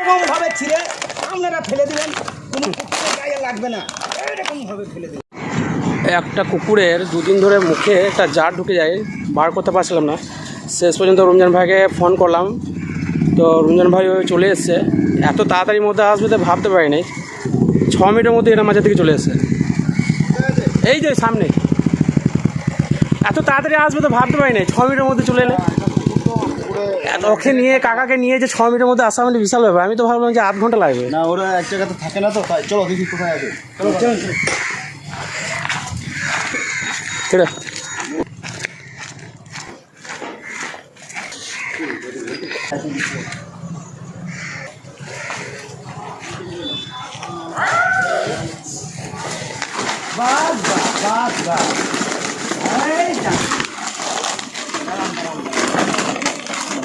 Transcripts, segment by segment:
এরকম ভাবে ছিঁড়ে আপনারা ফেলে দিলেন। কোনো কুকুরের গায়ে লাগবে না। এরকম ভাবে ফেলে দিলেন। একটা কুকুরের দুদিন ধরে মুখে একটা জার ঢুকে যায়, বার করতে পারছিলাম না। শেষ পর্যন্ত রঞ্জন ভাইকে ফোন করলাম। তো রঞ্জন ভাই চলে এসছে। এত তাড়াতাড়ির মধ্যে আসবে তো ভাবতে পারিনি। ছ মিনিটের মধ্যে এটা মাঝে থেকে চলে এসছে। এই যে সামনে। এত তাড়াতাড়ি আসবে তো ভাবতে পারিনি। ছ মিনিটের মধ্যে চলে এলে। ওকে নিয়ে কাকাকে নিয়ে যে ছ মিনিটের মধ্যে আসা মানে বিশাল ব্যাপার। আমি তো ভাবলাম যে আধ ঘণ্টা লাগবে। না ওরা এক জায়গাতে থাকে না তো তাই চলো দেখি কোথায় আছে। চলো বাস বাস বাস বাস এই যা।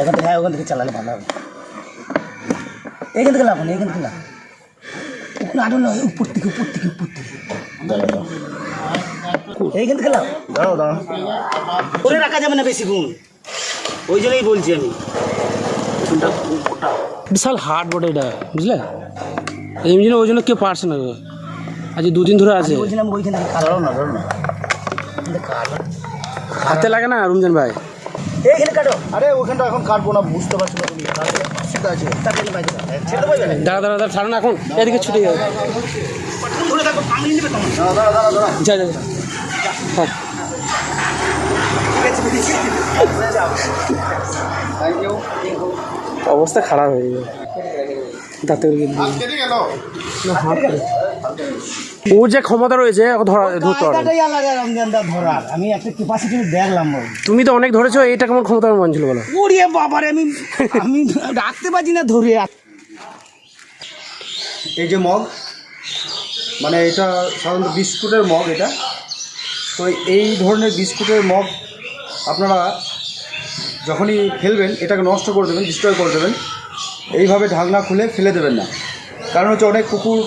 এখান থেকে হ্যাঁ ওখান থেকে চালালে ভালো হবে। এখান থেকে লাভ না এখান থেকে লাভ ওখানে আরও নয় উপর থেকে উপর থেকে উপর থেকে। এইখান থেকে লাভ। দাঁড়াও দাঁড়াও। করে রাখা যাবে না বেশি গুণ। ওই জন্যই বলছি আমি। বিশাল হার্ড বটে এটা বুঝলে? এমনি ওই জন্য কেউ পারছে না আজ দুদিন ধরে আছে। বলছিলাম ওইখান থেকে কালো। দাঁড়াও না। দাঁড়াও না কালো। হাতে লাগে না রমজান ভাই? এইখানে কাটো। আরে ওখানটা এখন কাটবো না বুঝতে পারছি না তুমি তারপরে আছে তাড়াতাড়ি বাইরে ছেড়ে দেবো দাঁড়া দাঁড়া দাঁড়া ছাড়ো না এখন। এদিকে ছুটে যাবে। যা যা। হ্যাঁ। অবস্থা খারাপ হয়ে যাবে দাঁতে করে দিয়ে। কেটে গেল না, হাত ওর যে ক্ষমতা রয়েছে ধরা ধরতে পারবে ধরার। আমি একটা ক্যাপাসিটি দেখলাম। তুমি তো অনেক ধরেছো এইটা কেমন ক্ষমতা মান ছিল বলো। ওরে বাবারে আমি আমি রাখতে পারছি না ধরে। এই যে মগ মানে এটা সাধারণত বিস্কুটের মগ এটা। তো এই ধরনের বিস্কুটের মগ আপনারা যখনই ফেলবেন এটাকে নষ্ট করে দেবেন ডিস্ট্রয় করে দেবেন। এইভাবে ঢাকনা খুলে ফেলে দেবেন না। কারণ হচ্ছে অনেক কুকুর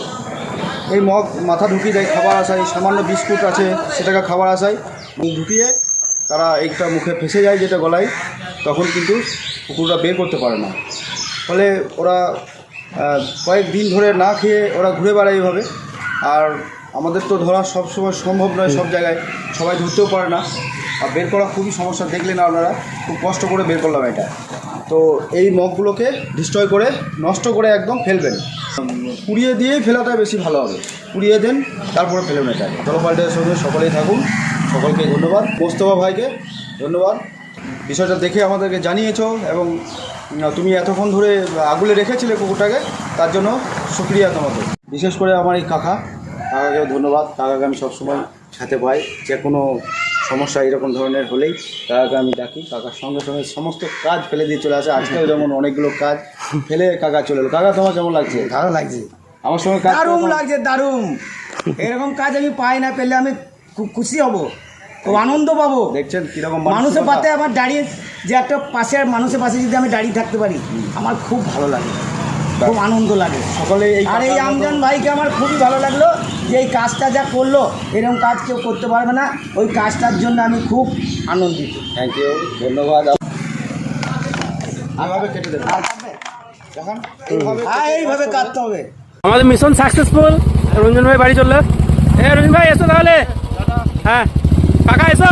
এই মগ মাথা ঢুকিয়ে দেয় খাবার আসায় সামান্য বিস্কুট আছে সেটাকে খাবার আসায় মুখ ঢুকিয়ে তারা একটা মুখে ফেসে যায় যেটা গলায় তখন কিন্তু কুকুররা বের করতে পারে না। ফলে ওরা আহ, কয়েকদিন ধরে না খেয়ে ওরা ঘুরে বেড়ায় এভাবে আর আমাদের তো ধরা সব সময় সম্ভব নয় সব জায়গায় সবাই ধরতেও পারে না। আর বের করা খুবই সমস্যা দেখলেন আপনারা খুব কষ্ট করে বের করলাম এটা। তো এই মগগুলোকে ডিস্ট্রয় করে, নষ্ট করে একদম ফেলবেন। পুড়িয়ে দিয়েই ফেলাটা বেশি ভালো হবে। পুড়িয়ে দেন, তারপরে ফেলবেন এটা জলপাল্টের সঙ্গে সকলেই থাকুন। সকলকে ধন্যবাদ। মোস্তফা ভাইকে ধন্যবাদ। বিষয়টা দেখে আমাদেরকে জানিয়েছ এবং তুমি এতক্ষণ ধরে আগুলে রেখেছিলে কুকুরটাকে, তার জন্য শুক্রিয়া তোমাকে। বিশেষ করে আমার এই কাকা। কাকাকেও ধন্যবাদ। কাকাকে আমি সবসময় সাথে পাই। যে কোনো সমস্যা এরকম ধরনের হলেই কাকাকে আমি ডাকি। কাকার সঙ্গে সঙ্গে সমস্ত কাজ ফেলে দিয়ে চলে আসে। আজকেও যেমন অনেকগুলো কাজ ফেলে কাকা চলে এলো। কাকা তোমার কেমন লাগছে? ভালো লাগছে। আমার সঙ্গে কাজ দারুণ লাগছে দারুণ। এরকম কাজ আমি পাই না পেলে আমি খুব খুশি হব। খুব আনন্দ পাবো। দেখছেন কীরকম মানুষের? পাতে আমার দাঁড়িয়ে যে একটা পাশে মানুষের পাশে যদি আমি দাঁড়িয়ে থাকতে পারি আমার খুব ভালো লাগে। খুব আনন্দ লাগে। সকলে এই আর এই আমজান ভাইকে আমার খুবই ভালো লাগল। যে এই কাজটা যা করল এরকম কাজ কেউ করতে পারবে না। ওই কাজটার জন্য আমি খুব আনন্দিত। থ্যাংক ইউ ধন্যবাদ। এইভাবে হ্যাঁ কাটতে হবে। আমাদের মিশন সাকসেসফুল রঞ্জন ভাই বাড়ি চলল। এ রঞ্জন ভাই এসো তাহলে। হ্যাঁ কাকা এসো।